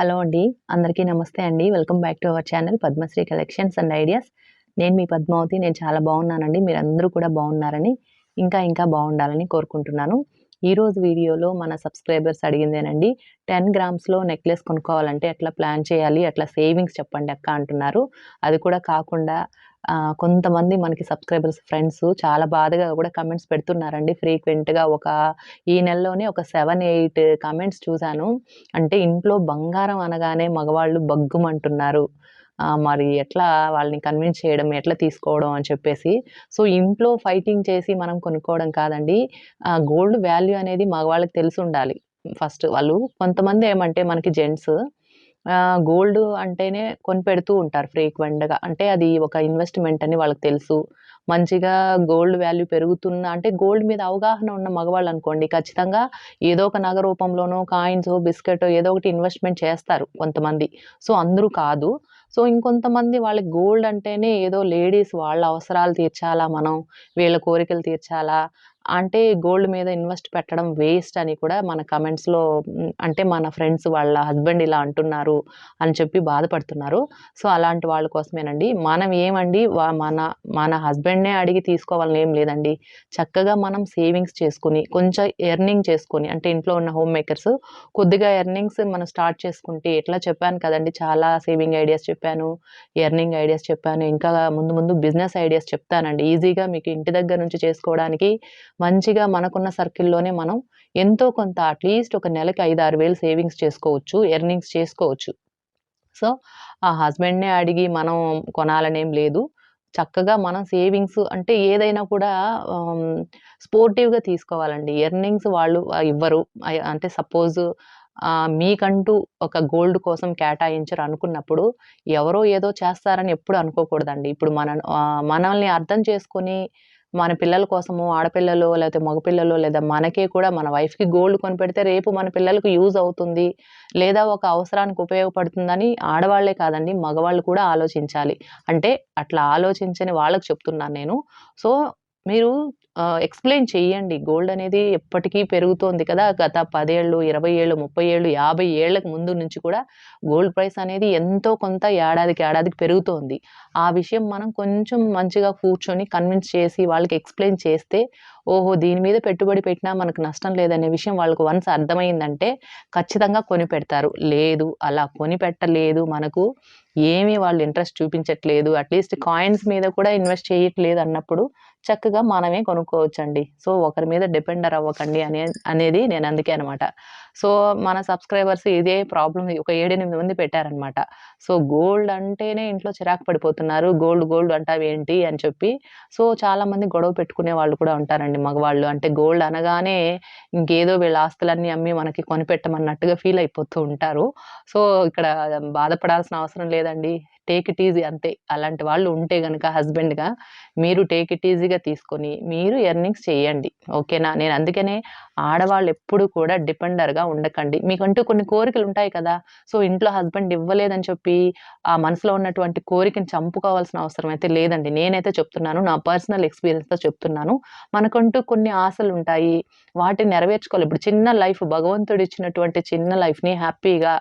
Hello అండి అందరికీ నమస్తే అండి. Welcome back to our channel Padmasri collections and ideas. నేను మీ పద్మావతి నేను చాలా బాగున్నానండి. మీరందరూ కూడా బాగున్నారని ఇంకా ఇంకా బాగుండాలని కోరుకుంటున్నాను. ఈరోజు వీడియోలో మన సబ్స్క్రైబర్స్ అడిగిందేనండి టెన్ గ్రామ్స్లో నెక్లెస్ కొనుక్కోవాలంటే ఎట్లా ప్లాన్ చేయాలి అట్లా సేవింగ్స్ చెప్పండి అక్క అంటున్నారు. అది కూడా కాకుండా కొంతమంది మనకి సబ్స్క్రైబర్స్ ఫ్రెండ్స్ చాలా బాధగా కూడా కమెంట్స్ పెడుతున్నారండి. ఫ్రీక్వెంట్గా ఒక ఈ నెలలోనే ఒక సెవెన్ ఎయిట్ కమెంట్స్ చూశాను. అంటే ఇంట్లో బంగారం అనగానే మగవాళ్ళు బగ్గుమంటున్నారు. మరి ఎట్లా వాళ్ళని కన్విన్స్ చేయడం ఎట్లా తీసుకోవడం అని చెప్పేసి. సో ఇంట్లో ఫైటింగ్ చేసి మనం కొనుక్కోవడం కాదండి. గోల్డ్ వాల్యూ అనేది మగవాళ్ళకి తెలిసి ఉండాలి. ఫస్ట్ వాళ్ళు కొంతమంది ఏమంటే మనకి జెంట్స్ గోల్డ్ అంటేనే కొని పెడుతూ ఉంటారు ఫ్రీక్వెంట్గా. అంటే అది ఒక ఇన్వెస్ట్మెంట్ అని వాళ్ళకి తెలుసు. మంచిగా గోల్డ్ వాల్యూ పెరుగుతున్న అంటే గోల్డ్ మీద అవగాహన ఉన్న మగవాళ్ళు అనుకోండి ఖచ్చితంగా ఏదో ఒక నగ రూపంలోనో కాయిన్స్ బిస్కెట్ ఏదో ఒకటి ఇన్వెస్ట్మెంట్ చేస్తారు కొంతమంది. సో అందరూ కాదు. సో ఇంకొంతమంది వాళ్ళకి గోల్డ్ అంటేనే ఏదో లేడీస్ వాళ్ళ అవసరాలు తీర్చాలా మనం? వీళ్ళ కోరికలు తీర్చాలా? అంటే గోల్డ్ మీద ఇన్వెస్ట్ పెట్టడం వేస్ట్ అని కూడా మన కమెంట్స్లో అంటే మన ఫ్రెండ్స్ వాళ్ళ హస్బెండ్ ఇలా అంటున్నారు అని చెప్పి బాధపడుతున్నారు. సో అలాంటి వాళ్ళ కోసమేనండి. మనం ఏమండి వా- మన మన హస్బెండ్నే అడిగి తీసుకోవాలని ఏం లేదండి. చక్కగా మనం సేవింగ్స్ చేసుకుని కొంచెం ఎర్నింగ్ చేసుకొని అంటే ఇంట్లో ఉన్న హోమ్ మేకర్స్ కొద్దిగా ఎర్నింగ్స్ మనం స్టార్ట్ చేసుకుంటే ఎట్లా చెప్పాను కదండి చాలా సేవింగ్ ఐడియాస్ చెప్పాను ఎర్నింగ్ ఐడియాస్ చెప్పాను ఇంకా ముందు ముందు బిజినెస్ ఐడియాస్ చెప్తానండి. ఈజీగా మీకు ఇంటి దగ్గర నుంచి చేసుకోవడానికి మంచిగా మనకున్న సర్కిల్లోనే మనం ఎంతో కొంత అట్లీస్ట్ ఒక నెలకి ఐదు ఆరు వేలు సేవింగ్స్ చేసుకోవచ్చు ఎర్నింగ్స్ చేసుకోవచ్చు. సో ఆ హస్బెండ్నే అడిగి మనం కొనాలనేం లేదు. చక్కగా మనం సేవింగ్స్ అంటే ఏదైనా కూడా స్పోర్టివ్గా తీసుకోవాలండి. ఎర్నింగ్స్ వాళ్ళు ఇవ్వరు. అంటే సపోజ్ మీకంటూ ఒక గోల్డ్ కోసం కేటాయించరు అనుకున్నప్పుడు ఎవరో ఏదో చేస్తారని ఎప్పుడు అనుకోకూడదండి. ఇప్పుడు మన మనల్ని అర్థం చేసుకొని మన పిల్లల కోసము ఆడపిల్లలు లేకపోతే మగపిల్లలు లేదా మనకే కూడా మన వైఫ్కి గోల్డ్ కొనిపెడితే రేపు మన పిల్లలకు యూజ్ అవుతుంది లేదా ఒక అవసరానికి ఉపయోగపడుతుందని ఆడవాళ్ళే కాదండి మగవాళ్ళు కూడా ఆలోచించాలి. అంటే అట్లా ఆలోచించని వాళ్ళకి చెప్తున్నాను నేను. సో మీరు ఎక్స్ప్లెయిన్ చెయ్యండి. గోల్డ్ అనేది ఎప్పటికీ పెరుగుతోంది కదా! గత పదేళ్ళు ఇరవై ఏళ్ళు ముప్పై ఏళ్ళు యాభై ఏళ్ళకు ముందు నుంచి కూడా గోల్డ్ ప్రైస్ అనేది ఎంతో కొంత ఏడాదికి ఏడాదికి పెరుగుతోంది. ఆ విషయం మనం కొంచెం మంచిగా కూర్చొని కన్విన్స్ చేసి వాళ్ళకి ఎక్స్ప్లెయిన్ చేస్తే ఓహో! దీని మీద పెట్టుబడి పెట్టినా మనకు నష్టం లేదనే విషయం వాళ్ళకు వన్స్ అర్థమైందంటే ఖచ్చితంగా కొని పెడతారు. లేదు అలా కొని పెట్టలేదు. మనకు ఏమీ వాళ్ళు ఇంట్రెస్ట్ చూపించట్లేదు. అట్లీస్ట్ కాయిన్స్ మీద కూడా ఇన్వెస్ట్ చేయట్లేదు అన్నప్పుడు చక్కగా మనమే కొనుక్కోవచ్చండి. సో ఒకరి మీద డిపెండర్ అవ్వకండి అనే అనేది నేను అందుకే అనమాట. సో మన సబ్స్క్రైబర్స్ ఇదే ప్రాబ్లం ఒక ఏడెనిమిది మంది పెట్టారనమాట. సో గోల్డ్ అంటేనే ఇంట్లో చిరాకు పడిపోతున్నారు. గోల్డ్ గోల్డ్ అంటావేంటి అని చెప్పి సో చాలా మంది గొడవ పెట్టుకునే వాళ్ళు కూడా ఉంటారండి మగవాళ్ళు. అంటే గోల్డ్ అనగానే ఇంకేదో వీళ్ళ ఆస్తులన్నీ అమ్మి మనకి కొనిపెట్టమన్నట్టుగా ఫీల్ అయిపోతూ ఉంటారు. సో ఇక్కడ బాధపడాల్సిన అవసరం లేదండి. టేక్ ఇట్ ఈజీ అంతే. అలాంటి వాళ్ళు ఉంటే కనుక హస్బెండ్గా మీరు టేక్ ఇట్ ఈజీగా తీసుకొని మీరు ఎర్నింగ్స్ చేయండి. ఓకేనా? నేను అందుకనే ఆడవాళ్ళు ఎప్పుడు కూడా డిపెండర్గా ఉండకండి. మీకంటూ కొన్ని కోరికలు ఉంటాయి కదా. సో ఇంట్లో హస్బెండ్ ఇవ్వలేదని చెప్పి ఆ మనసులో ఉన్నటువంటి కోరికని చంపుకోవాల్సిన అవసరం అయితే లేదండి. నేనైతే చెప్తున్నాను నా పర్సనల్ ఎక్స్పీరియన్స్తో చెప్తున్నాను. మనకంటూ కొన్ని ఆశలు ఉంటాయి. వాటిని నెరవేర్చుకోవాలి. ఇప్పుడు చిన్న లైఫ్ భగవంతుడు ఇచ్చినటువంటి చిన్న లైఫ్ని హ్యాపీగా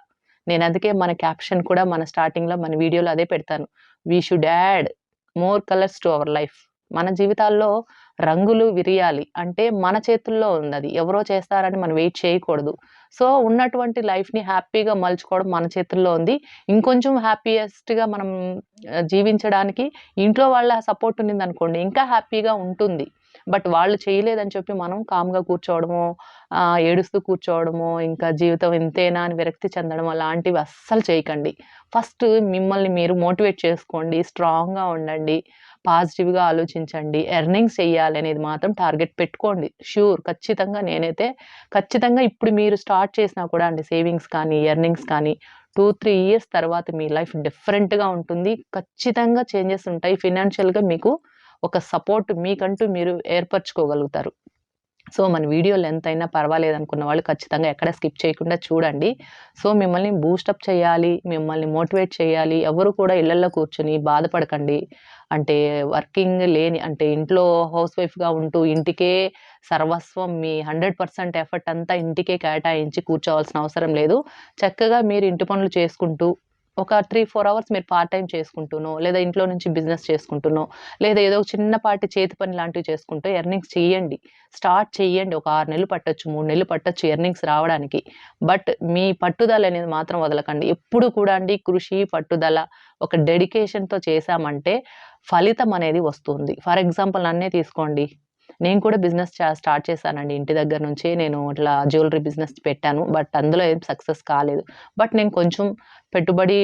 నేను అందుకే మన క్యాప్షన్ కూడా మన స్టార్టింగ్లో మన వీడియోలో అదే పెడతాను. We should add more colours to our life మన జీవితాల్లో రంగులు విరియాలి. అంటే మన చేతుల్లో ఉంది అది ఎవరో చేస్తారని మనం వెయిట్ చేయకూడదు. సో ఉన్నటువంటి లైఫ్ని హ్యాపీగా మలుచుకోవడం మన చేతుల్లో ఉంది. ఇంకొంచెం హ్యాపీయెస్ట్గా మనం జీవించడానికి ఇంట్లో వాళ్ళ సపోర్ట్ ఉన్నింది అనుకోండి ఇంకా హ్యాపీగా ఉంటుంది. బట్ వాళ్ళు చేయలేదని చెప్పి మనం కామ్గా కూర్చోవడము ఏడుస్తూ కూర్చోవడము ఇంకా జీవితం ఇంతేనా అని విరక్తి చెందడం అలాంటివి అస్సలు చేయకండి. ఫస్ట్ మిమ్మల్ని మీరు మోటివేట్ చేసుకోండి స్ట్రాంగ్గా ఉండండి పాజిటివ్గా ఆలోచించండి ఎర్నింగ్స్ చేయాలి అనేది మాత్రం టార్గెట్ పెట్టుకోండి. షూర్ ఖచ్చితంగా నేనైతే ఖచ్చితంగా ఇప్పుడు మీరు స్టార్ట్ చేసినా కూడా అండి సేవింగ్స్ కానీ ఎర్నింగ్స్ కానీ టూ త్రీ ఇయర్స్ తర్వాత మీ లైఫ్ డిఫరెంట్గా ఉంటుంది. ఖచ్చితంగా చేంజెస్ ఉంటాయి. ఫినాన్షియల్గా మీకు ఒక సపోర్ట్ మీకంటూ మీరు ఏర్పరచుకోగలుగుతారు. సో మన వీడియో లెంత్ అయినా పర్వాలేదు అనుకున్న వాళ్ళు ఖచ్చితంగా ఎక్కడ స్కిప్ చేయకుండా చూడండి. సో మిమ్మల్ని బూస్టప్ చేయాలి మిమ్మల్ని మోటివేట్ చేయాలి. ఎవరు కూడా ఇళ్ళలో కూర్చొని బాధపడకండి. అంటే వర్కింగ్ లేని అంటే ఇంట్లో హౌస్ వైఫ్గా ఉంటూ ఇంటికే సర్వస్వం మీ హండ్రెడ్ పర్సెంట్ ఎఫర్ట్ అంతా ఇంటికే కేటాయించి కూర్చోవాల్సిన అవసరం లేదు. చక్కగా మీరు ఇంటి పనులు చేసుకుంటూ ఒక త్రీ ఫోర్ అవర్స్ మీరు పార్ట్ టైం చేసుకుంటునో లేదా ఇంట్లో నుంచి బిజినెస్ చేసుకుంటునో లేదా ఏదో ఒక చిన్నపాటి చేతి పని లాంటివి చేసుకుంటూ ఎర్నింగ్స్ చేయండి స్టార్ట్ చేయండి ఒక ఆరు నెలలు పట్టొచ్చు మూడు నెలలు పట్టొచ్చు ఎర్నింగ్స్ రావడానికి. బట్ మీ పట్టుదల అనేది మాత్రం వదలకండి. ఎప్పుడు కూడా అండి కృషి పట్టుదల ఒక డెడికేషన్తో చేశామంటే ఫలితం అనేది వస్తుంది. ఫర్ ఎగ్జాంపుల్ నన్నే తీసుకోండి. నేను కూడా బిజినెస్ స్టార్ట్ చేశానండి. ఇంటి దగ్గర నుంచి నేను ఇట్లా జ్యువెలరీ బిజినెస్ పెట్టాను. బట్ అందులో ఏం సక్సెస్ కాలేదు. బట్ నేను కొంచెం పెట్టుబడి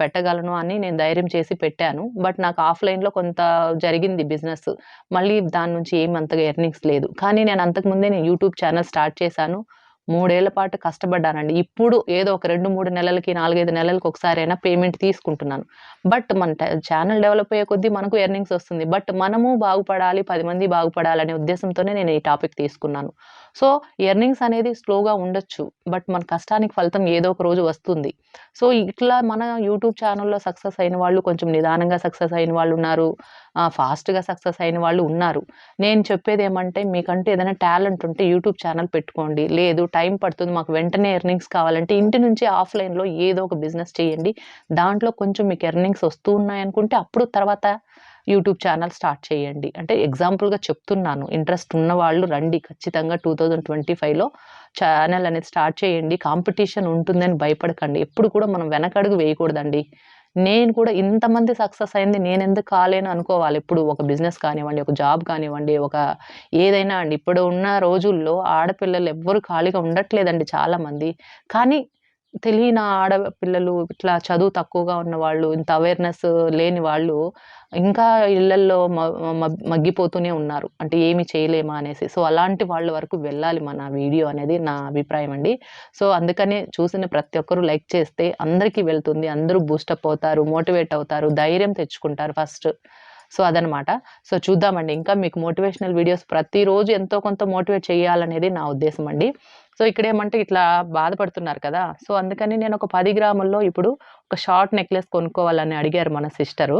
పెట్టగలను అని నేను ధైర్యం చేసి పెట్టాను. బట్ నాకు ఆఫ్లైన్లో కొంత జరిగింది బిజినెస్. మళ్ళీ దాని నుంచి ఏం అంతగా ఎర్నింగ్స్ లేదు. కానీ నేను అంతకుముందే నేను యూట్యూబ్ ఛానల్ స్టార్ట్ చేశాను. మూడేళ్ళ పాటు కష్టపడ్డానండి. ఇప్పుడు ఏదో ఒక రెండు మూడు నెలలకి నాలుగైదు నెలలకి ఒకసారి అయినా పేమెంట్ తీసుకుంటున్నాను. బట్ మన ఛానల్ డెవలప్ అయ్యే కొద్దీ మనకు ఎర్నింగ్స్ వస్తుంది. బట్ మనము బాగుపడాలి పది మంది బాగుపడాలనే ఉద్దేశంతోనే నేను ఈ టాపిక్ తీసుకున్నాను. సో ఎర్నింగ్స్ అనేది స్లోగా ఉండొచ్చు. బట్ మన కష్టానికి ఫలితం ఏదో ఒక రోజు వస్తుంది. సో ఇట్లా మన యూట్యూబ్ ఛానల్లో సక్సెస్ అయిన వాళ్ళు కొంచెం నిదానంగా సక్సెస్ అయిన వాళ్ళు ఉన్నారు. ఫాస్ట్గా సక్సెస్ అయిన వాళ్ళు ఉన్నారు. నేను చెప్పేది ఏమంటే మీకంటే ఏదైనా టాలెంట్ ఉంటే యూట్యూబ్ ఛానల్ పెట్టుకోండి. లేదు టైం పడుతుంది మాకు వెంటనే ఎర్నింగ్స్ కావాలంటే ఇంటి నుంచి ఆఫ్లైన్లో ఏదో ఒక బిజినెస్ చేయండి. దాంట్లో కొంచెం మీకు ఎర్నింగ్స్ వస్తూ ఉన్నాయనుకుంటే అప్పుడు తర్వాత యూట్యూబ్ ఛానల్ స్టార్ట్ చేయండి. అంటే ఎగ్జాంపుల్గా చెప్తున్నాను. ఇంట్రెస్ట్ ఉన్న వాళ్ళు రండి. ఖచ్చితంగా టూ థౌజండ్ ట్వంటీ ఫైవ్లో ఛానల్ అనేది స్టార్ట్ చేయండి. కాంపిటీషన్ ఉంటుందని భయపడకండి. ఎప్పుడు కూడా మనం వెనకడుగు వేయకూడదండి. నేను కూడా ఇంతమంది సక్సెస్ అయింది నేను ఎందుకు కాలేను అనుకోవాలి. ఇప్పుడు ఒక బిజినెస్ కానివ్వండి ఒక జాబ్ కానివ్వండి ఒక ఏదైనా అండి. ఇప్పుడు ఉన్న రోజుల్లో ఆడపిల్లలు ఎవ్వరు ఖాళీగా ఉండట్లేదండి చాలామంది. కానీ తెలియని ఆడపిల్లలు ఇట్లా చదువు తక్కువగా ఉన్న వాళ్ళు ఇంత అవేర్నెస్ లేని వాళ్ళు ఇంకా ఇళ్ళల్లో మగ్గిపోతూనే ఉన్నారు. అంటే ఏమి చేయలేమా అనేసి. సో అలాంటి వాళ్ళ వరకు వెళ్ళాలి మన వీడియో అనేది నా అభిప్రాయం అండి. సో అందుకనే చూసిన ప్రతి ఒక్కరూ లైక్ చేస్తే అందరికీ వెళ్తుంది. అందరూ బూస్టప్ అవుతారు మోటివేట్ అవుతారు ధైర్యం తెచ్చుకుంటారు ఫస్ట్. సో అదనమాట. సో చూద్దామండి. ఇంకా మీకు మోటివేషనల్ వీడియోస్ ప్రతిరోజు ఎంతో కొంత మోటివేట్ చేయాలనేది నా ఉద్దేశం అండి. సో ఇక్కడ ఏమంటే ఇట్లా బాధపడుతున్నారు కదా. సో అందుకని నేను ఒక పది గ్రాముల్లో ఇప్పుడు ఒక షార్ట్ నెక్లెస్ కొనుక్కోవాలని అడిగారు మన సిస్టరు.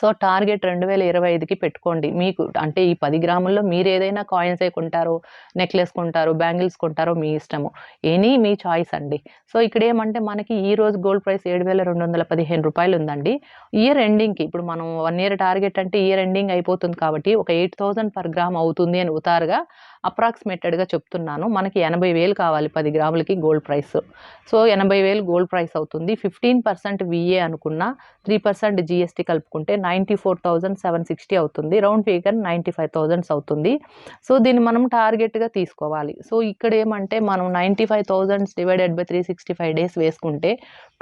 సో టార్గెట్ రెండు వేల ఇరవై ఐదుకి పెట్టుకోండి. మీకు అంటే ఈ పది గ్రాముల్లో మీరు ఏదైనా కాయిన్స్ కొంటారో నెక్లెస్ కొంటారో బ్యాంగిల్స్ కొంటారో మీ ఇష్టము. ఎనీ మీ చాయిస్ అండి. సో ఇక్కడ ఏమంటే మనకి ఈ రోజు గోల్డ్ ప్రైస్ ఏడు వేల రెండు వందల పదిహేను రూపాయలు ఉందండి. ఇయర్ ఎండింగ్కి ఇప్పుడు మనం వన్ ఇయర్ టార్గెట్ అంటే ఇయర్ ఎండింగ్ అయిపోతుంది కాబట్టి ఒక ఎయిట్ థౌజండ్ పర్ గ్రామ్ అవుతుంది అని ఉతారుగా అప్రాక్సిమేటెడ్గా చెప్తున్నాను. మనకి ఎనభై వేలు కావాలి పది గ్రాములకి గోల్డ్ ప్రైస్. సో ఎనభై వేలు గోల్డ్ ప్రైస్ అవుతుంది. ఫిఫ్టీన్ పర్సెంట్ విఏ అనుకున్న త్రీ పర్సెంట్ జిఎస్టీ కలుపుకుంటే ninety four thousand seven sixty అవుతుంది. Round figure ninety five thousands అవుతుంది. సో దీన్ని మనం టార్గెట్గా తీసుకోవాలి. సో ఇక్కడ ఏమంటే మనం ninety five thousands divided by three sixty five days వేసుకుంటే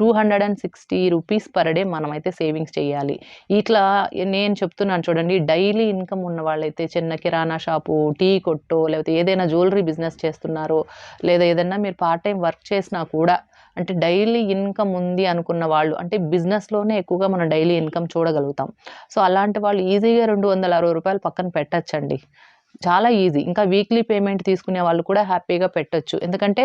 two hundred and sixty rupees per day మనమైతే సేవింగ్స్ చేయాలి. ఇట్లా నేను చెప్తున్నాను చూడండి డైలీ ఇన్కమ్ ఉన్న వాళ్ళైతే చిన్న కిరాణా షాపు టీ కొట్టో లేకపోతే ఏదైనా జ్యువెలరీ బిజినెస్ చేస్తున్నారో లేదా ఏదైనా మీరు పార్ట్ టైం వర్క్ చేసినా కూడా అంటే డైలీ ఇన్కమ్ ఉంది అనుకున్న వాళ్ళు అంటే బిజినెస్లోనే ఎక్కువగా మనం డైలీ ఇన్కమ్ చూడగలుగుతాం. సో అలాంటి వాళ్ళు ఈజీగా రెండు వందల అరవై రూపాయలు పక్కన పెట్టచ్చండి. చాలా ఈజీ. ఇంకా వీక్లీ పేమెంట్ తీసుకునే వాళ్ళు కూడా హ్యాపీగా పెట్టచ్చు. ఎందుకంటే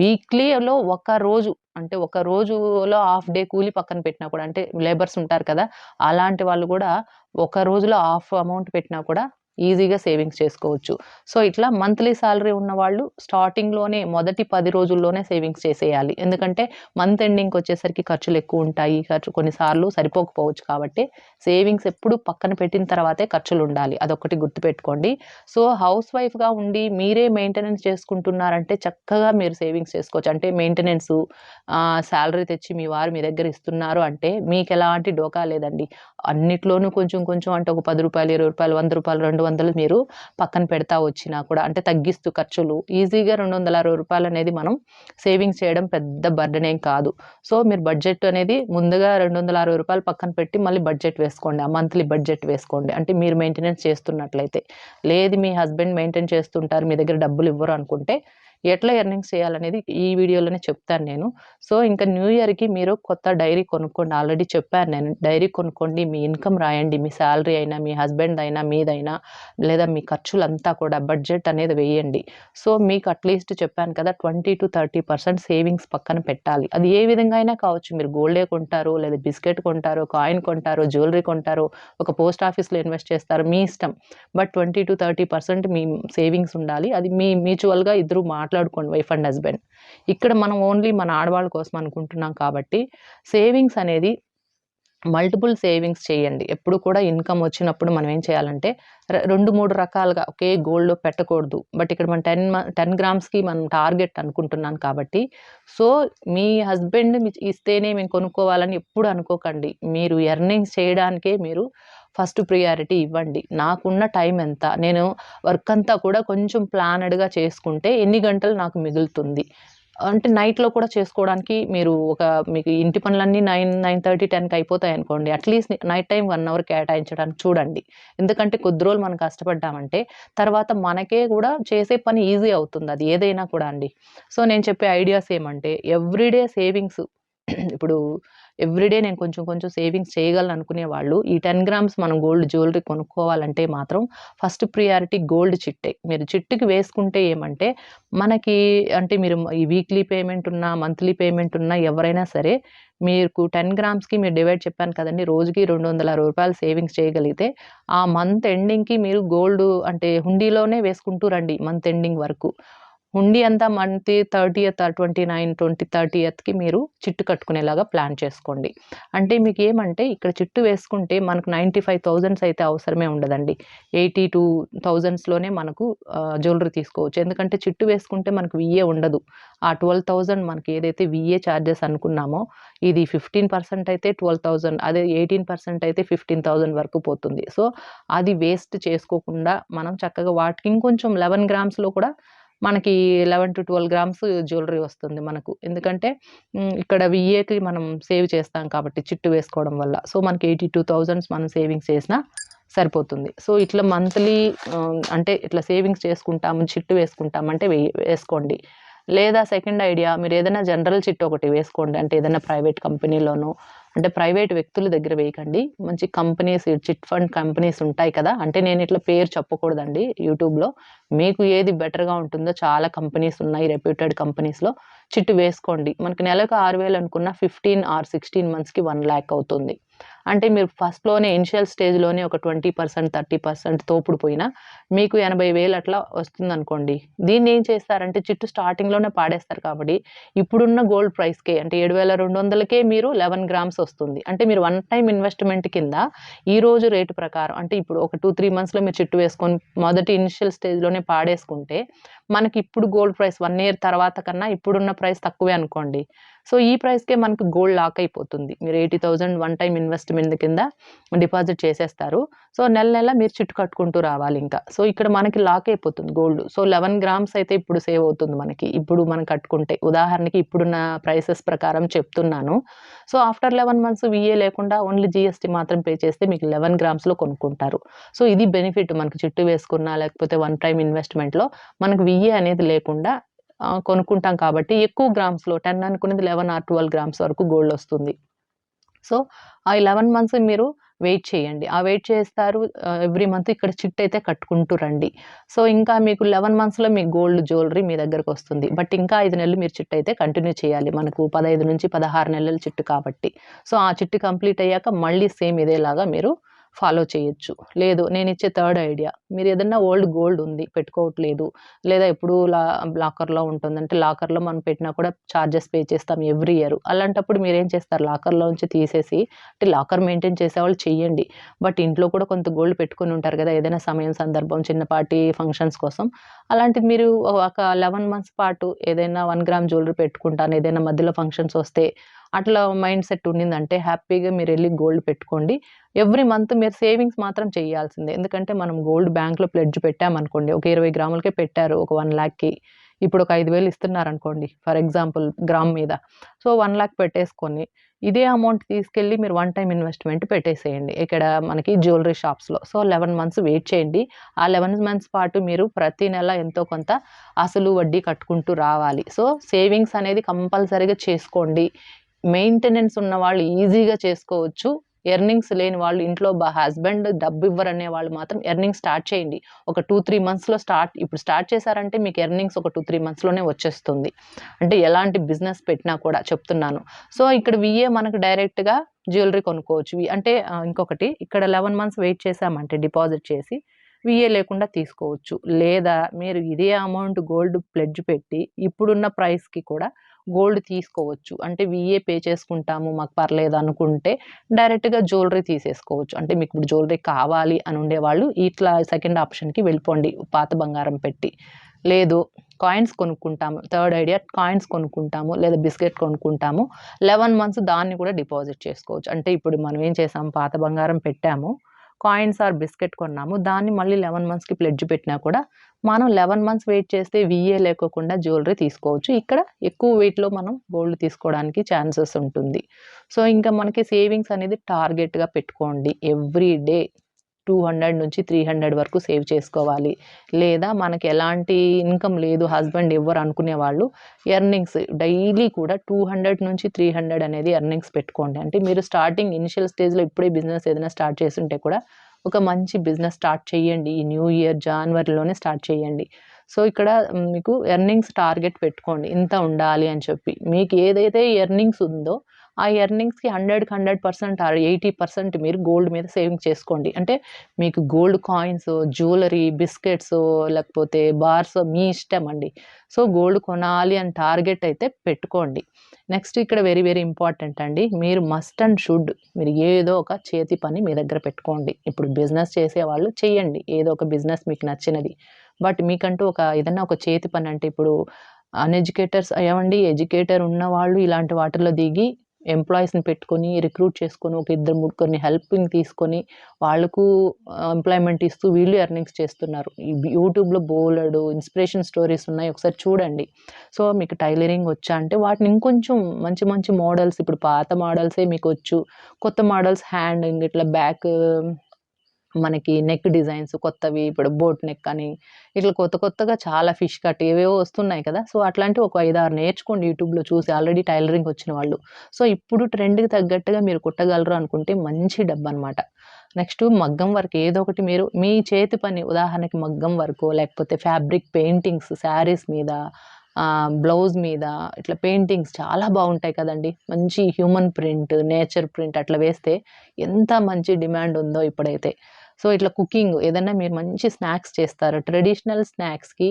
వీక్లీలో ఒక రోజు అంటే ఒక రోజులో హాఫ్ డే కూలి పక్కన పెట్టినా కూడా అంటే లేబర్స్ ఉంటారు కదా అలాంటి వాళ్ళు కూడా ఒక రోజులో హాఫ్ అమౌంట్ పెట్టినా కూడా ఈజీగా సేవింగ్స్ చేసుకోవచ్చు. సో ఇట్లా మంత్లీ శాలరీ ఉన్న వాళ్ళు స్టార్టింగ్లోనే మొదటి పది రోజుల్లోనే సేవింగ్స్ చేసేయాలి. ఎందుకంటే మంత్ ఎండింగ్కి వచ్చేసరికి ఖర్చులు ఎక్కువ ఉంటాయి. ఖర్చు కొన్నిసార్లు సరిపోకపోవచ్చు కాబట్టి సేవింగ్స్ ఎప్పుడు పక్కన పెట్టిన తర్వాతే ఖర్చులు ఉండాలి. అదొకటి గుర్తుపెట్టుకోండి. సో హౌస్ వైఫ్గా ఉండి మీరే మెయింటెనెన్స్ చేసుకుంటున్నారంటే చక్కగా మీరు సేవింగ్స్ చేసుకోవచ్చు. అంటే మెయింటెనెన్స్ శాలరీ తెచ్చి మీ వారు మీ దగ్గర ఇస్తున్నారు అంటే మీకు ఎలాంటి డోకా లేదండి. అన్నిట్లోనూ కొంచెం కొంచెం అంటే ఒక పది రూపాయలు ఇరవై రూపాయలు వంద రూపాయలు రెండు వందలు మీరు పక్కన పెడతా వచ్చినా కూడా అంటే తగ్గిస్తూ ఖర్చులు ఈజీగా రెండు వందల అరవై రూపాయలు అనేది మనం సేవింగ్స్ చేయడం పెద్ద బర్డెన్ ఏం కాదు. సో మీరు బడ్జెట్ అనేది ముందుగా రెండు వందల అరవై రూపాయలు పక్కన పెట్టి మళ్ళీ బడ్జెట్ వేసుకోండి ఆ మంత్లీ బడ్జెట్ వేసుకోండి. అంటే మీరు మెయింటెనెన్స్ చేస్తున్నట్లయితే లేదు మీ హస్బెండ్ మెయింటైన్ చేస్తుంటారు మీ దగ్గర డబ్బులు ఇవ్వరు అనుకుంటే ఎట్లా ఎర్నింగ్స్ చేయాలనేది ఈ వీడియోలోనే చెప్తాను నేను. సో ఇంకా న్యూ ఇయర్కి మీరు కొత్త డైరీ కొనుక్కోండి. ఆల్రెడీ చెప్పాను నేను డైరీ కొనుక్కోండి. మీ ఇన్కమ్ రాయండి. మీ శాలరీ అయినా మీ హస్బెండ్ అయినా మీదైనా లేదా మీ ఖర్చులంతా కూడా బడ్జెట్ అనేది వేయండి. సో మీకు అట్లీస్ట్ చెప్పాను కదా twenty to thirty percent savings పక్కన పెట్టాలి. అది ఏ విధంగా అయినా కావచ్చు. మీరు గోల్డే కొంటారు లేదా బిస్కెట్ కొంటారు కాయిన్ కొంటారు జ్యువెలరీ కొంటారు ఒక పోస్ట్ ఆఫీస్లో ఇన్వెస్ట్ చేస్తారు మీ ఇష్టం. But twenty to thirty percent me savings ఉండాలి. అది మీ మ్యూచువల్గా ఇద్దరు మాట్లాడుకోండి వైఫ్ అండ్ హస్బెండ్ ఇక్కడ మనం ఓన్లీ మన ఆడవాళ్ళ కోసం అనుకుంటున్నాం కాబట్టి సేవింగ్స్ అనేది మల్టిపుల్ సేవింగ్స్ చేయండి. ఎప్పుడు కూడా ఇన్కమ్ వచ్చినప్పుడు మనం ఏం చేయాలంటే రెండు మూడు రకాలుగా ఒకే గోల్డ్ పెట్టకూడదు. బట్ ఇక్కడ మనం టెన్ టెన్ గ్రామ్స్కి మనం టార్గెట్ అనుకుంటున్నాను కాబట్టి సో మీ హస్బెండ్ ఇస్తేనే మేము కొనుక్కోవాలని ఎప్పుడు అనుకోకండి. మీరు ఎర్నింగ్స్ చేయడానికే మీరు ఫస్ట్ ప్రియారిటీ ఇవ్వండి. నాకున్న టైం ఎంత? నేను వర్క్ అంతా కూడా కొంచెం ప్లానెడ్గా చేసుకుంటే ఎన్ని గంటలు నాకు మిగులుతుంది? అంటే నైట్లో కూడా చేసుకోవడానికి మీరు ఒక మీకు ఇంటి పనులన్నీ నైన్ నైన్ థర్టీ టెన్కి అయిపోతాయి అనుకోండి. At least night time one hour కేటాయించడానికి చూడండి. ఎందుకంటే కొద్ది రోజులు మనం కష్టపడ్డామంటే తర్వాత మనకే కూడా చేసే పని ఈజీ అవుతుంది. అది ఏదైనా కూడా అండి. సో నేను చెప్పే ఐడియాస్ ఏమంటే ఎవ్రీడే సేవింగ్స్ ఇప్పుడు ఎవ్రీడే నేను కొంచెం కొంచెం సేవింగ్స్ చేయగలను అనుకునే వాళ్ళు ఈ టెన్ గ్రామ్స్ మనం గోల్డ్ జ్యువెలరీ కొనుక్కోవాలంటే మాత్రం ఫస్ట్ ప్రియారిటీ గోల్డ్ చిట్టే. మీరు చిట్టుకి వేసుకుంటే ఏమంటే మనకి అంటే మీరు ఈ వీక్లీ పేమెంట్ ఉన్నా మంత్లీ పేమెంట్ ఉన్నా ఎవరైనా సరే మీకు టెన్ గ్రామ్స్కి మీరు డివైడ్ చెప్పాను కదండి రోజుకి రెండు వందల రూపాయలు సేవింగ్స్ చేయగలిగితే ఆ మంత్ ఎండింగ్కి మీరు గోల్డ్ అంటే హుండీలోనే వేసుకుంటూ రండి మంత్ ఎండింగ్ వరకు. హుండీ అంతా month thirtieth twenty nine twenty థర్టీయత్కి మీరు చిట్టు కట్టుకునేలాగా ప్లాన్ చేసుకోండి. అంటే మీకు ఏమంటే ఇక్కడ చిట్టు వేసుకుంటే మనకు నైంటీ ఫైవ్ థౌజండ్స్ అయితే అవసరమే ఉండదండి. ఎయిటీ టూ థౌజండ్స్లోనే మనకు జ్యువెలరీ తీసుకోవచ్చు. ఎందుకంటే చిట్టు వేసుకుంటే మనకు విఏ ఉండదు. ఆ ట్వెల్వ్ థౌజండ్ మనకి ఏదైతే విఏ ఛార్జెస్ అనుకున్నామో ఇది ఫిఫ్టీన్ పర్సెంట్ అయితే ట్వెల్వ్ థౌజండ్ అదే ఎయిటీన్ పర్సెంట్ అయితే ఫిఫ్టీన్ థౌజండ్ వరకు పోతుంది. సో అది వేస్ట్ చేసుకోకుండా మనం చక్కగా వాటికి ఇంకొంచెం లెవెన్ గ్రామ్స్లో కూడా మనకి eleven to twelve grams jewellery వస్తుంది మనకు. ఎందుకంటే ఇక్కడ విఏకి మనం సేవ్ చేస్తాం కాబట్టి చిట్టు వేసుకోవడం వల్ల. సో మనకి ఎయిటీ టూ థౌజండ్స్ మనం సేవింగ్స్ చేసినా సరిపోతుంది. సో ఇట్లా మంత్లీ అంటే ఇట్లా సేవింగ్స్ చేసుకుంటాము చిట్టు వేసుకుంటామంటే వే వేసుకోండి. లేదా సెకండ్ ఐడియా మీరు ఏదైనా జనరల్ చిట్టు ఒకటి వేసుకోండి. అంటే ఏదైనా ప్రైవేట్ కంపెనీలోనో అంటే ప్రైవేట్ వ్యక్తుల దగ్గర వేయకండి. మంచి కంపెనీస్ చిట్ ఫండ్ కంపెనీస్ ఉంటాయి కదా అంటే నేను ఇట్లా పేరు చెప్పకూడదండి యూట్యూబ్లో. మీకు ఏది బెటర్గా ఉంటుందో చాలా కంపెనీస్ ఉన్నాయి రెప్యూటెడ్ కంపెనీస్లో. చిట్టు వేసుకోండి. మనకి నెలకు ఆరు వేలు అనుకున్న ఫిఫ్టీన్ ఆర్ సిక్స్టీన్ మంత్స్కి వన్ ల్యాక్ అవుతుంది. అంటే మీరు ఫస్ట్లోనే ఇనిషియల్ స్టేజ్లోనే ఒక ట్వంటీ పర్సెంట్ థర్టీ పర్సెంట్ తోపుడు పోయినా మీకు ఎనభై వేలు అట్లా వస్తుంది అనుకోండి దీన్ని ఏం చేస్తారంటే చిట్టు స్టార్టింగ్లోనే పాడేస్తారు కాబట్టి ఇప్పుడున్న గోల్డ్ ప్రైస్కే అంటే ఏడు వేల రెండు వందలకే మీరు లెవెన్ గ్రామ్స్ వస్తుంది. అంటే మీరు వన్ టైం ఇన్వెస్ట్మెంట్ కింద ఈ రోజు రేటు ప్రకారం అంటే ఇప్పుడు ఒక టూ త్రీ మంత్స్లో మీరు చిట్టు వేసుకొని మొదటి ఇనిషియల్ స్టేజ్లోనే పాడేసుకుంటే మనకి ఇప్పుడు గోల్డ్ ప్రైస్ వన్ ఇయర్ తర్వాత కన్నా ఇప్పుడున్న ప్రైస్ తక్కువే అనుకోండి. సో ఈ ప్రైస్కే మనకు గోల్డ్ లాక్ అయిపోతుంది. మీరు eighty thousand one time investment కింద డిపాజిట్ చేసేస్తారు. సో నెల నెల మీరు చిట్టు కట్టుకుంటూ రావాలి ఇంకా. సో ఇక్కడ మనకి లాక్ అయిపోతుంది గోల్డ్. సో లెవెన్ గ్రామ్స్ అయితే ఇప్పుడు సేవ్ అవుతుంది మనకి. ఇప్పుడు మనం కట్టుకుంటే. ఉదాహరణకి ఇప్పుడున్న ప్రైసెస్ ప్రకారం చెప్తున్నాను. So after eleven months VA లేకుండా ఓన్లీ జిఎస్టీ మాత్రం పే చేస్తే మీకు లెవెన్ గ్రామ్స్లో కొనుక్కుంటారు. సో ఇది బెనిఫిట్. మనకి చిట్టు వేసుకున్నా లేకపోతే వన్ టైం ఇన్వెస్ట్మెంట్లో మనకు విఏ అనేది లేకుండా కొనుక్కుంటాం కాబట్టి ఎక్కువ గ్రామ్స్లో టెన్ అనుకునేది లెవెన్ ఆర్ ట్వెల్వ్ గ్రామ్స్ వరకు గోల్డ్ వస్తుంది. సో ఆ లెవెన్ మంత్స్ మీరు వెయిట్ చేయండి. ఆ వెయిట్ చేస్తారు ఎవ్రీ మంత్ ఇక్కడ చిట్ అయితే కట్టుకుంటూ రండి. సో ఇంకా మీకు లెవెన్ మంత్స్లో మీ గోల్డ్ జ్యువెలరీ మీ దగ్గరకు వస్తుంది. బట్ ఇంకా ఐదు నెలలు మీరు చిట్ అయితే కంటిన్యూ చేయాలి. మనకు పదహైదు నుంచి పదహారు నెలల చిట్టు కాబట్టి. సో ఆ చిట్టు కంప్లీట్ అయ్యాక మళ్ళీ సేమ్ ఇదేలాగా మీరు ఫాలో చేయొచ్చు. లేదు నేను ఇచ్చే థర్డ్ ఐడియా మీరు ఏదన్నా ఓల్డ్ గోల్డ్ ఉంది పెట్టుకోవట్లేదు లేదా ఎప్పుడు లా లాకర్లో ఉంటుంది అంటే లాకర్లో మనం పెట్టినా కూడా ఛార్జెస్ పే చేస్తాం ఎవ్రీ ఇయర్. అలాంటప్పుడు మీరు ఏం చేస్తారు? లాకర్లో నుంచి తీసేసి అంటే లాకర్ మెయింటైన్ చేసేవాళ్ళు చెయ్యండి. బట్ ఇంట్లో కూడా కొంత గోల్డ్ పెట్టుకొని ఉంటారు కదా ఏదైనా సమయం సందర్భం చిన్నపాటి ఫంక్షన్స్ కోసం. అలాంటిది మీరు ఒక లెవెన్ మంత్స్ పాటు ఏదైనా వన్ గ్రామ్ జ్యువెలరీ పెట్టుకుంటాను ఏదైనా మధ్యలో ఫంక్షన్స్ వస్తే అట్లా మైండ్ సెట్ ఉండిందంటే హ్యాపీగా మీరు వెళ్ళి గోల్డ్ పెట్టుకోండి. ఎవ్రీ మంత్ మీరు సేవింగ్స్ మాత్రం చేయాల్సిందే. ఎందుకంటే మనం గోల్డ్ బ్యాంక్లో ప్లెడ్జ్ పెట్టామనుకోండి ఒక ఇరవై గ్రాములకే పెట్టారు ఒక వన్ ల్యాక్కి ఇప్పుడు ఒక ఐదు వేలు ఇస్తున్నారు అనుకోండి ఫర్ ఎగ్జాంపుల్ గ్రామ్ మీద. సో వన్ లాక్ పెట్టేసుకొని ఇదే అమౌంట్ తీసుకెళ్ళి మీరు వన్ టైం ఇన్వెస్ట్మెంట్ పెట్టేసేయండి. ఇక్కడ మనకి జ్యువెలరీ షాప్స్లో. సో లెవెన్ మంత్స్ వెయిట్ చేయండి. ఆ లెవెన్ మంత్స్ పాటు మీరు ప్రతి నెల ఎంతో కొంత అసలు వడ్డీ కట్టుకుంటూ రావాలి. సో సేవింగ్స్ అనేది కంపల్సరీగా చేసుకోండి. మెయింటెనెన్స్ ఉన్న వాళ్ళు ఈజీగా చేసుకోవచ్చు. ఎర్నింగ్స్ లేని వాళ్ళు ఇంట్లో హస్బెండ్ డబ్బు ఇవ్వరనే వాళ్ళు మాత్రం ఎర్నింగ్ స్టార్ట్ చేయండి. ఒక టూ త్రీ మంత్స్లో స్టార్ట్ ఇప్పుడు స్టార్ట్ చేశారంటే మీకు ఎర్నింగ్స్ ఒక టూ త్రీ మంత్స్లోనే వచ్చేస్తుంది. అంటే ఎలాంటి బిజినెస్ పెట్టినా కూడా చెప్తున్నాను. సో ఇక్కడ విఏ మనకు డైరెక్ట్గా జ్యువెలరీ కొనుక్కోవచ్చు. వి- అంటే ఇంకొకటి ఇక్కడ లెవెన్ మంత్స్ వెయిట్ చేసామంటే డిపాజిట్ చేసి విఏ లేకుండా తీసుకోవచ్చు. లేదా మీరు ఇదే అమౌంట్ గోల్డ్ ప్లెడ్జ్ పెట్టి ఇప్పుడున్న ప్రైస్కి కూడా గోల్డ్ తీసుకోవచ్చు. అంటే విఏ పే చేసుకుంటాము మాకు పర్లేదు అనుకుంటే డైరెక్ట్గా జ్యువెలరీ తీసేసుకోవచ్చు. అంటే మీకు ఇప్పుడు జ్యువెలరీ కావాలి అని ఉండేవాళ్ళు ఇట్లా సెకండ్ ఆప్షన్కి వెళ్ళిపోండి పాత బంగారం పెట్టి. లేదు కాయిన్స్ కొనుక్కుంటాము థర్డ్ ఐడియా కాయిన్స్ కొనుక్కుంటాము లేదా బిస్కెట్ కొనుక్కుంటాము. లెవెన్ మంత్స్ దాన్ని కూడా డిపాజిట్ చేసుకోవచ్చు. అంటే ఇప్పుడు మనం ఏం చేసాము పాత బంగారం పెట్టాము. కాయిన్స్ ఆర్ బిస్కెట్ కొన్నాము. దాన్ని మళ్ళీ లెవెన్ మంత్స్కి ప్లెడ్జ్ పెట్టినా కూడా మనం లెవెన్ మంత్స్ వెయిట్ చేస్తే విఏ లేకోకుండా జ్యువెలరీ తీసుకోవచ్చు. ఇక్కడ ఎక్కువ వెయిట్లో మనం గోల్డ్ తీసుకోవడానికి ఛాన్సెస్ ఉంటుంది. సో ఇంకా మనకి సేవింగ్స్ అనేది టార్గెట్గా పెట్టుకోండి. Every day. టూ హండ్రెడ్ నుంచి త్రీ హండ్రెడ్ వరకు సేవ్ చేసుకోవాలి. లేదా మనకి ఎలాంటి ఇన్కమ్ లేదు హస్బెండ్ ఇవ్వరు అనుకునే వాళ్ళు ఎర్నింగ్స్ డైలీ కూడా టూ హండ్రెడ్ నుంచి త్రీ హండ్రెడ్ అనేది ఎర్నింగ్స్ పెట్టుకోండి. అంటే మీరు స్టార్టింగ్ ఇనిషియల్ స్టేజ్లో ఇప్పుడే బిజినెస్ ఏదైనా స్టార్ట్ చేస్తుంటే కూడా ఒక మంచి బిజినెస్ స్టార్ట్ చేయండి. ఈ న్యూ ఇయర్ జనవరిలోనే స్టార్ట్ చేయండి. సో ఇక్కడ మీకు ఎర్నింగ్స్ టార్గెట్ పెట్టుకోండి. ఇంత ఉండాలి అని చెప్పి. మీకు ఏదైతే ఎర్నింగ్స్ ఉందో ఆ ఎర్నింగ్స్కి హండ్రెడ్కి hundred percent or eighty percent మీరు గోల్డ్ మీద సేవింగ్ చేసుకోండి. అంటే మీకు గోల్డ్ కాయిన్స్ జ్యువెలరీ బిస్కెట్స్ లేకపోతే బార్స్ మీ ఇష్టం అండి. సో గోల్డ్ కొనాలి అని టార్గెట్ అయితే పెట్టుకోండి. నెక్స్ట్ ఇక్కడ వెరీ వెరీ ఇంపార్టెంట్ అండి. మీరు మస్ట్ అండ్ షుడ్ మీరు ఏదో ఒక చేతి పని మీ దగ్గర పెట్టుకోండి. ఇప్పుడు బిజినెస్ చేసేవాళ్ళు చేయండి ఏదో ఒక బిజినెస్ మీకు నచ్చినది. బట్ మీకంటూ ఒక ఏదైనా ఒక చేతి పని అంటే ఇప్పుడు అన్ఎడ్యుకేటర్స్ ఏమండి ఎడ్యుకేటర్ ఉన్న వాళ్ళు ఇలాంటి వాటిల్లో దిగి ఎంప్లాయీస్ని పెట్టుకొని రిక్రూట్ చేసుకొని ఒక ఇద్దరు ముగ్గురిని హెల్పింగ్ తీసుకొని వాళ్ళకు ఎంప్లాయ్మెంట్ ఇస్తూ వీళ్ళు ఎర్నింగ్స్ చేస్తున్నారు. యూట్యూబ్లో బోలెడు ఇన్స్పిరేషన్ స్టోరీస్ ఉన్నాయి. ఒకసారి చూడండి. సో మీకు టైలరింగ్ వచ్చా అంటే వాటిని ఇంకొంచెం మంచి మంచి మోడల్స్ ఇప్పుడు పాత మోడల్సే మీకు వచ్చు. కొత్త మోడల్స్ హ్యాండ్ ఇట్లా బ్యాక్ మనకి నెక్ డిజైన్స్ కొత్తవి ఇప్పుడు బోట్ నెక్ అని ఇట్లా కొత్త కొత్తగా చాలా ఫిష్ కట్ ఏవేవో వస్తున్నాయి కదా. సో అట్లాంటివి ఒక ఐదు ఆరు నేర్చుకోండి యూట్యూబ్లో చూసి. ఆల్రెడీ టైలరింగ్ వచ్చిన వాళ్ళు. సో ఇప్పుడు ట్రెండ్కి తగ్గట్టుగా మీరు కుట్టగలరు అనుకుంటే మంచి డబ్బు అనమాట నెక్స్ట్ మగ్గం వర్క్ ఏదో ఒకటి మీరు మీ చేతి పని ఉదాహరణకి మగ్గం వర్క్ లేకపోతే ఫ్యాబ్రిక్ పెయింటింగ్స్ శారీస్ మీద బ్లౌజ్ మీద ఇట్లా పెయింటింగ్స్ చాలా బాగుంటాయి కదండి. మంచి హ్యూమన్ ప్రింట్ నేచర్ ప్రింట్ అట్లా వేస్తే ఎంత మంచి డిమాండ్ ఉందో ఇప్పుడైతే. సో ఇట్లా కుకింగ్ ఏదైనా మీరు మంచి స్నాక్స్ చేస్తారు? ట్రెడిషనల్ స్నాక్స్కి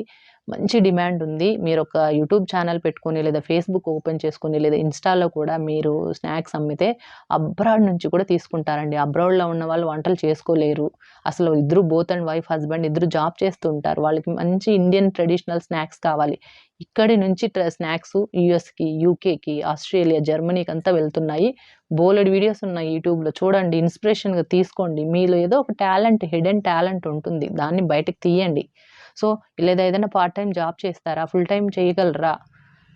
మంచి డిమాండ్ ఉంది. మీరు ఒక యూట్యూబ్ ఛానల్ పెట్టుకొని లేదా ఫేస్బుక్ ఓపెన్ చేసుకొని లేదా ఇన్స్టాలో కూడా మీరు స్నాక్స్ అమ్మితే అబ్రాడ్ నుంచి కూడా తీసుకుంటారండి. అబ్రాడ్లో ఉన్న వాళ్ళు వంటలు చేసుకోలేరు. అసలు ఇద్దరు బోత్ అండ్ వైఫ్ హస్బెండ్ ఇద్దరు జాబ్ చేస్తుంటారు. వాళ్ళకి మంచి ఇండియన్ ట్రెడిషనల్ స్నాక్స్ కావాలి. ఇక్కడి నుంచి స్నాక్స్ యూఎస్కి యూకేకి ఆస్ట్రేలియా జర్మనీకి అంతా వెళ్తున్నాయి. బోలెడ్ వీడియోస్ ఉన్నాయి యూట్యూబ్లో. చూడండి ఇన్స్పిరేషన్గా తీసుకోండి. మీలో ఏదో ఒక టాలెంట్ హిడెన్ టాలెంట్ ఉంటుంది. దాన్ని బయటకు తీయండి. సో లేదా ఏదైనా పార్ట్ టైం జాబ్ చేస్తారా? ఫుల్ టైం చేయగలరా?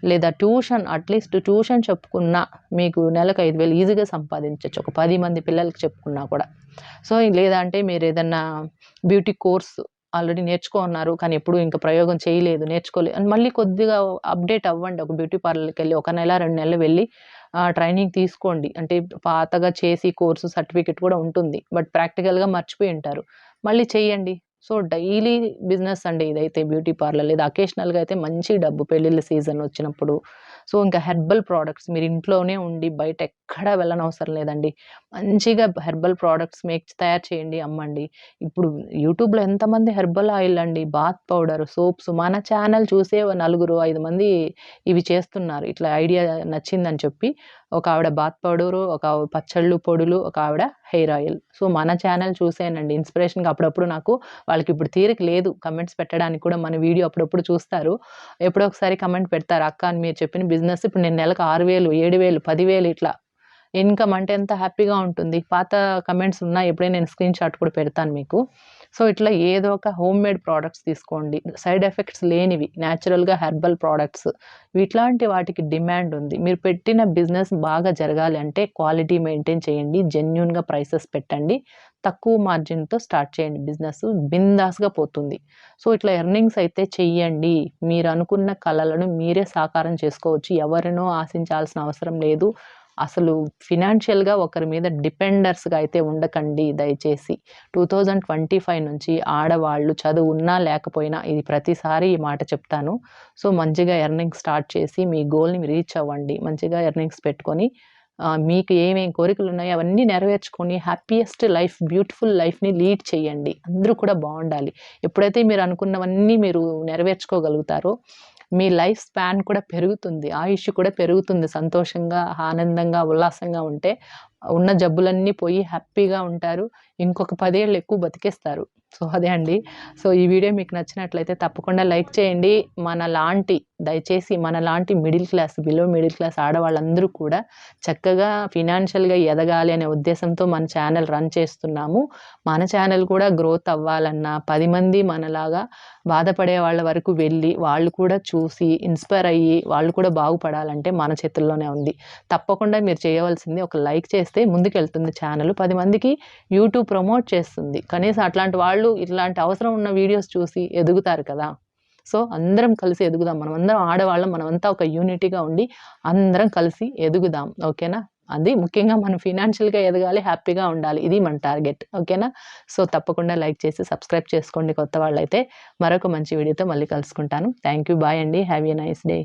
లేదా ట్యూషన్ అట్లీస్ట్ ట్యూషన్ చెప్పుకున్నా మీకు నెలకు ఐదు వేలు ఈజీగా సంపాదించవచ్చు ఒక పది మంది పిల్లలకి చెప్పుకున్నా కూడా. సో లేదా అంటే మీరు ఏదన్నా బ్యూటీ కోర్సు ఆల్రెడీ నేర్చుకో అన్నారు కానీ ఎప్పుడు ఇంకా ప్రయోగం చేయలేదు నేర్చుకోలేదు అండ్ మళ్ళీ కొద్దిగా అప్డేట్ అవ్వండి ఒక బ్యూటీ పార్లర్కి వెళ్ళి ఒక నెల రెండు నెలలు వెళ్ళి ట్రైనింగ్ తీసుకోండి. అంటే పాతగా చేసి కోర్సు సర్టిఫికెట్ కూడా ఉంటుంది బట్ ప్రాక్టికల్గా మర్చిపోయి ఉంటారు. మళ్ళీ చేయండి సో డైలీ బిజినెస్ అండి ఇదైతే బ్యూటీ పార్లర్. లేదా అకేషనల్గా అయితే మంచి డబ్బు పెళ్ళిళ్ళ సీజన్ వచ్చినప్పుడు. సో ఇంకా హెర్బల్ ప్రోడక్ట్స్ మీరు ఇంట్లోనే ఉండి బయట ఎక్కడా వెళ్ళనవసరం లేదండి. మంచిగా హెర్బల్ ప్రోడక్ట్స్ మేక్ తయారు చేయండి అమ్మండి. ఇప్పుడు యూట్యూబ్లో ఎంతమంది హెర్బల్ ఆయిల్ అండి బాత్ పౌడర్ సోప్స్ మన ఛానల్ చూసే ఓ నలుగురు ఐదు మంది ఇవి చేస్తున్నారు. ఇట్లా ఐడియా నచ్చిందని చెప్పి ఒక ఆవిడ బాత్ పౌడరు ఒక పచ్చళ్ళు పొడులు ఒక ఆవిడ హెయిర్ ఆయిల్. సో మన ఛానల్ చూసేనండి. ఇన్స్పిరేషన్గా అప్పుడప్పుడు నాకు వాళ్ళకి ఇప్పుడు తీరిక లేదు. కమెంట్స్ పెట్టడానికి కూడా మన వీడియో అప్పుడప్పుడు చూస్తారు. ఎప్పుడో ఒకసారి కమెంట్ పెడతారు అక్క అని మీరు చెప్పిన బిజినెస్ ఇప్పుడు నేను నెలకు ఆరు వేలు ఏడు వేలు పదివేలు ఇట్లా ఇన్కమ్ అంటే ఎంత హ్యాపీగా ఉంటుంది. పాత కమెంట్స్ ఉన్నా ఎప్పుడైనా నేను స్క్రీన్ షాట్ కూడా పెడతాను మీకు. సో ఇట్లా ఏదో ఒక హోమ్ మేడ్ ప్రోడక్ట్స్ తీసుకోండి. సైడ్ ఎఫెక్ట్స్ లేనివి న్యాచురల్గా హెర్బల్ ప్రోడక్ట్స్. ఇట్లాంటి వాటికి డిమాండ్ ఉంది. మీరు పెట్టిన బిజినెస్ బాగా జరగాలి అంటే క్వాలిటీ మెయింటైన్ చేయండి. జెన్యున్గా ప్రైసెస్ పెట్టండి. తక్కువ మార్జిన్తో స్టార్ట్ చేయండి. బిజినెస్ బిందాస్గా పోతుంది. సో ఇట్లా ఎర్నింగ్స్ అయితే చెయ్యండి. మీరు అనుకున్న కళలను మీరే సాకారం చేసుకోవచ్చు. ఎవరినో ఆశించాల్సిన అవసరం లేదు. అసలు ఫినాన్షియల్గా ఒకరి మీద డిపెండర్స్గా అయితే ఉండకండి దయచేసి. టూ థౌజండ్ ట్వంటీ ఫైవ్ నుంచి ఆడవాళ్ళు చదువు ఉన్నా లేకపోయినా ఇది ప్రతిసారి ఈ మాట చెప్తాను. సో మంచిగా ఎర్నింగ్స్ స్టార్ట్ చేసి మీ గోల్ని రీచ్ అవ్వండి. మంచిగా ఎర్నింగ్స్ పెట్టుకొని మీకు ఏమేం కోరికలు ఉన్నాయో అవన్నీ నెరవేర్చుకొని హ్యాపీయెస్ట్ లైఫ్ బ్యూటిఫుల్ లైఫ్ని లీడ్ చేయండి. అందరూ కూడా బాగుండాలి. ఎప్పుడైతే మీరు అనుకున్నవన్నీ మీరు నెరవేర్చుకోగలుగుతారో మీ లైఫ్ స్పాన్ కూడా పెరుగుతుంది. ఆయుష్ కూడా పెరుగుతుంది సంతోషంగా ఆనందంగా ఉల్లాసంగా ఉంటే ఉన్న జబ్బులన్నీ పోయి హ్యాపీగా ఉంటారు. ఇంకొక పదేళ్ళు ఎక్కువ బతికేస్తారు. సో అదే అండి. సో ఈ వీడియో మీకు నచ్చినట్లయితే తప్పకుండా లైక్ చేయండి. మన లాంటి దయచేసి మన లాంటి middle class below middle class ఆడవాళ్ళందరూ కూడా చక్కగా ఫినాన్షియల్గా ఎదగాలి అనే ఉద్దేశంతో మన ఛానల్ రన్ చేస్తున్నాము. మన ఛానల్ కూడా గ్రోత్ అవ్వాలన్నా పది మంది మనలాగా బాధపడే వాళ్ళ వరకు వెళ్ళి వాళ్ళు కూడా చూసి ఇన్స్పైర్ అయ్యి వాళ్ళు కూడా బాగుపడాలంటే మన చేతుల్లోనే ఉంది. తప్పకుండా మీరు చేయవలసింది ఒక లైక్ చేస్తే ముందుకెళ్తుంది ఛానల్. పది మందికి యూట్యూబ్ ప్రమోట్ చేస్తుంది. కనీసం అట్లాంటి వాళ్ళు ఇట్లాంటి అవసరం ఉన్న వీడియోస్ చూసి ఎదుగుతారు కదా. సో అందరం కలిసి ఎదుగుదాం. మనం అందరం ఆడవాళ్ళం. మనమంతా ఒక యూనిటీగా ఉండి అందరం కలిసి ఎదుగుదాం. ఓకేనా? అది ముఖ్యంగా మనం ఫినాన్షియల్గా ఎదగాలి హ్యాపీగా ఉండాలి. ఇది మన టార్గెట్. ఓకేనా? సో తప్పకుండా లైక్ చేసి సబ్స్క్రైబ్ చేసుకోండి కొత్త వాళ్ళైతే. మరొక మంచి వీడియోతో మళ్ళీ కలుసుకుంటాను. థ్యాంక్ యూ బాయ్ అండి. Have a nice day.